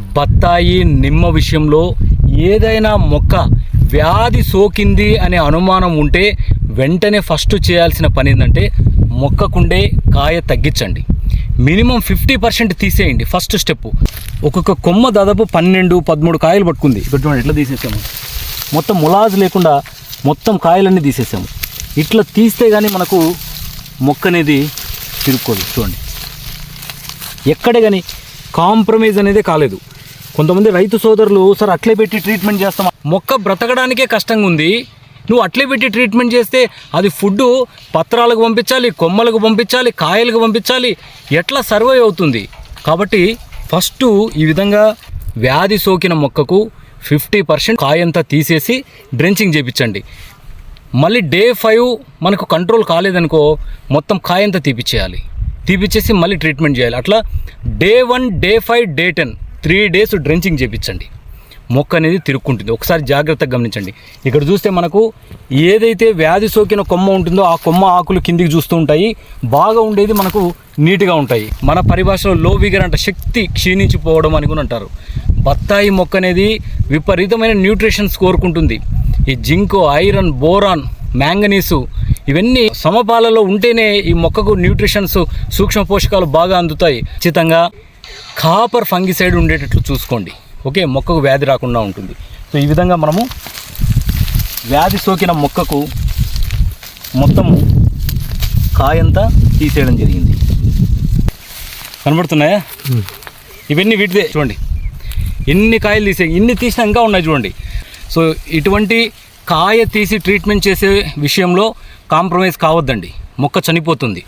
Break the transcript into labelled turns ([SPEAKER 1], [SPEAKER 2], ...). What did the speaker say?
[SPEAKER 1] బత్తాయి నిమ్మ విషయంలో ఏదైనా మొక్క వ్యాధి సోకింది అనే అనుమానం ఉంటే వెంటనే ఫస్ట్ చేయాల్సిన పని ఏంటంటే మొక్కకుండే కాయ తగ్గించండి. మినిమం ఫిఫ్టీ పర్సెంట్ తీసేయండి ఫస్ట్ స్టెప్. ఒక్కొక్క కొమ్మ దాదాపు పన్నెండు పదమూడు కాయలు పట్టుకుంది. ఇక్కడ ఎట్లా తీసేసాము? మొత్తం ములాజ్ లేకుండా మొత్తం కాయలన్నీ తీసేసాము. ఇట్లా తీస్తే కానీ మనకు మొక్క అనేది తిరుక్కోదు చూడండి. ఎక్కడే కానీ కాంప్రమైజ్ అనేది కాలేదు. కొంతమంది రైతు సోదరులు సార్ అట్లే పెట్టి ట్రీట్మెంట్ చేస్తాం మొక్క బ్రతకడానికే కష్టంగా ఉంది. నువ్వు అట్లే పెట్టి ట్రీట్మెంట్ చేస్తే అది ఫుడ్ పత్రాలకు పంపించాలి కొమ్మలకు పంపించాలి కాయలకు పంపించాలి ఎట్లా సర్వైవ్ అవుతుంది? కాబట్టి ఫస్ట్ ఈ విధంగా వ్యాధి సోకిన మొక్కకు ఫిఫ్టీ పర్సెంట్ కాయంతా తీసేసి డ్రెంచింగ్ చేయించండి మళ్ళీ డే ఫైవ్ మనకు కంట్రోల్ కాలేదనుకో మొత్తం కాయంతా తీపిచ్చేయాలి. తీపిచ్చేసి మళ్ళీ ట్రీట్మెంట్ చేయాలి. అట్లా day one day five day ten three days drenching చేయించండి మొక్క అనేది తిరుక్కుంటుంది. ఒకసారి జాగ్రత్తగా గమనించండి. ఇక్కడ చూస్తే మనకు ఏదైతే వ్యాధి సోకిన కొమ్మ ఉంటుందో ఆ కొమ్మ ఆకులు కిందికి చూస్తూ ఉంటాయి. బాగా ఉండేది మనకు నీట్గా ఉంటాయి. మన పరిభాషలో లో విగర్ అంట శక్తి క్షీణించిపోవడం అని కూడా అంటారు. బత్తాయి మొక్క అనేది విపరీతమైన న్యూట్రిషన్స్ కోరుకుంటుంది ఈ జింకో ఐరన్ బోరాన్ మ్యాంగనీసు ఇవన్నీ సమపాలలో ఉంటేనే ఈ మొక్కకు న్యూట్రిషన్స్ సూక్ష్మ పోషకాలు బాగా అందుతాయి. ఖచ్చితంగా కాపర్ ఫంగిసైడ్ ఉండేటట్లు చూసుకోండి. ఓకే? మొక్కకు వ్యాధి రాకుండా ఉంటుంది. సో ఈ విధంగా మనము వ్యాధి సోకిన మొక్కకు మొత్తము కాయంతా తీసేయడం జరిగింది. కనబడుతున్నాయా? ఇవన్నీ వీటిదే. చూడండి. ఎన్ని కాయలు తీసే ఇన్ని తీసినా ఇంకా ఉన్నాయి చూడండి. సో ఇటువంటి కాయ తీసి ట్రీట్మెంట్ చేసే విషయంలో కాంప్రమైజ్ కావద్దండి. మొక్క చనిపోతుంది.